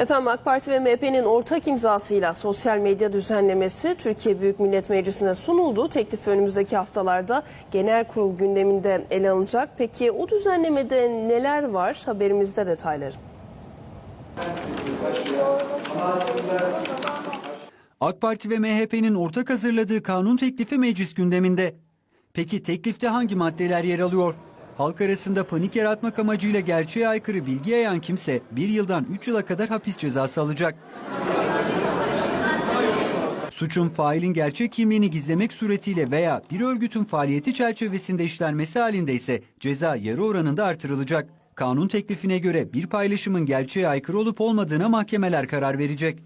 Efendim AK Parti ve MHP'nin ortak imzasıyla sosyal medya düzenlemesi Türkiye Büyük Millet Meclisi'ne sunuldu. Teklif önümüzdeki haftalarda genel kurul gündeminde ele alınacak. Peki o düzenlemede neler var? Haberimizde detayları. AK Parti ve MHP'nin ortak hazırladığı kanun teklifi meclis gündeminde. Peki teklifte hangi maddeler yer alıyor? Halk arasında panik yaratmak amacıyla gerçeğe aykırı bilgi yayan kimse bir yıldan 3 yıla kadar hapis cezası alacak. Suçun failin gerçek kimliğini gizlemek suretiyle veya bir örgütün faaliyeti çerçevesinde işlenmesi halinde ise ceza yarı oranında artırılacak. Kanun teklifine göre bir paylaşımın gerçeğe aykırı olup olmadığına mahkemeler karar verecek.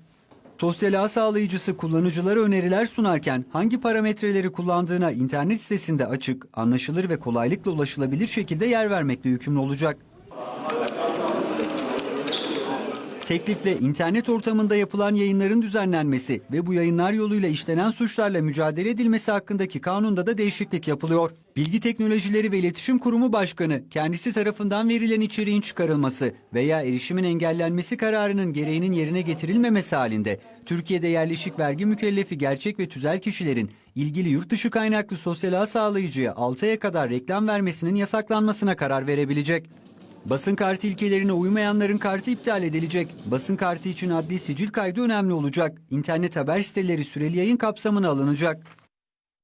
Sosyal ağ sağlayıcısı kullanıcılara öneriler sunarken hangi parametreleri kullandığına internet sitesinde açık, anlaşılır ve kolaylıkla ulaşılabilir şekilde yer vermekle yükümlü olacak. Teklifle internet ortamında yapılan yayınların düzenlenmesi ve bu yayınlar yoluyla işlenen suçlarla mücadele edilmesi hakkındaki kanunda da değişiklik yapılıyor. Bilgi Teknolojileri ve İletişim Kurumu Başkanı kendisi tarafından verilen içeriğin çıkarılması veya erişimin engellenmesi kararının gereğinin yerine getirilmemesi halinde Türkiye'de yerleşik vergi mükellefi gerçek ve tüzel kişilerin ilgili yurt dışı kaynaklı sosyal ağ sağlayıcıya 6 aya kadar reklam vermesinin yasaklanmasına karar verebilecek. Basın kartı ilkelerine uymayanların kartı iptal edilecek. Basın kartı için adli sicil kaydı önemli olacak. İnternet haber siteleri süreli yayın kapsamına alınacak.